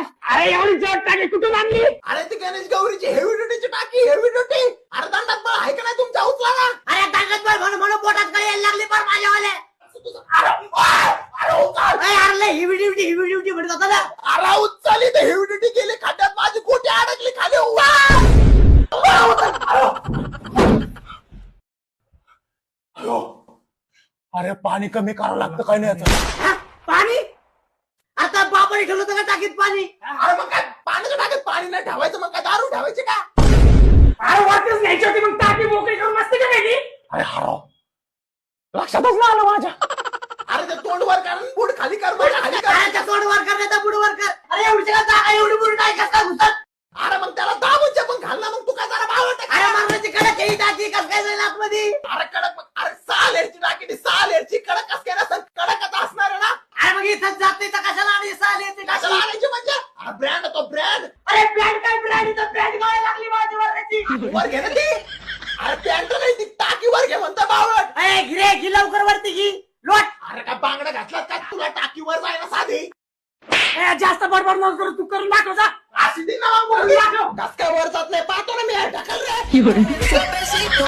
अरे एवढी जड टाकी कुठून आणली? अरे ती गणेश गौरीची हेवी ड्युटीची टाकी हेवी ड्युटी अरे दंडात बळ आहे का नाही तुमच्या उचला ना अरे बळ म्हणून म्हणून पोटात काही यायला लागली पण माझ्यावाले. अरे अरे हिवी ड्युटी हिवी ड्युटी म्हणत होता ना. अरे हेवी ड्युटी गेली खड्ड्यात माझी कोटी अडकली खाली. अरे पाणी कमी करावं लागतं काय नाही? पाणी? बापाने ठेवलं होतं का टाकीत पाणी. अरे मग काय पाण्याच्या टाकीत पाणी नाही ठेवायचं मग काय दारू ठेवायची का? अरे वाटच घ्यायची होती मग टाकी मोकळी करून मस्त का नाही अरे हरो लक्षातच नाही आलं माझ्या. अरे ते तोंड वर कर बुड खाली कर. खाली तोंड वर कर नाही पुढे वर कर. अरे एवढी जागा एवढी बुडी नाही कसा घुसत? अरे मग त्याला दाबून पण घाल ना मग तू काय जरा बावळट अरे मारण्याची कडक ही टाकी कस काय जाईल आतमध्ये? अरे कडक अरे सहा लेअरची टाकी सहा लेअरची कडक कस काय कडकच असणार ना. अरे मग इथं जाते तर कशाला आणि साल येते कशाला टाकी आणायची म्हणजे अरे ब्रँड तो ब्रँड अरे ब्रँड काय ब्रँड इथं ब्रँड गावायला लागली माझी वरची वर घे ना ती. अरे पॅन्ट नाही ती टाकी वर घे म्हणता बावळट अरे घे घे लवकर वरती घे. लोट. अरे काय बांगड्या घातलात काय? तुला टाकी वर जायला साधी. ए, जास्त बडबड नको करू तू करून दाखव जा. अशी ती ना कस काय वर जात नाही? पाहतो ना मी ढकल रे.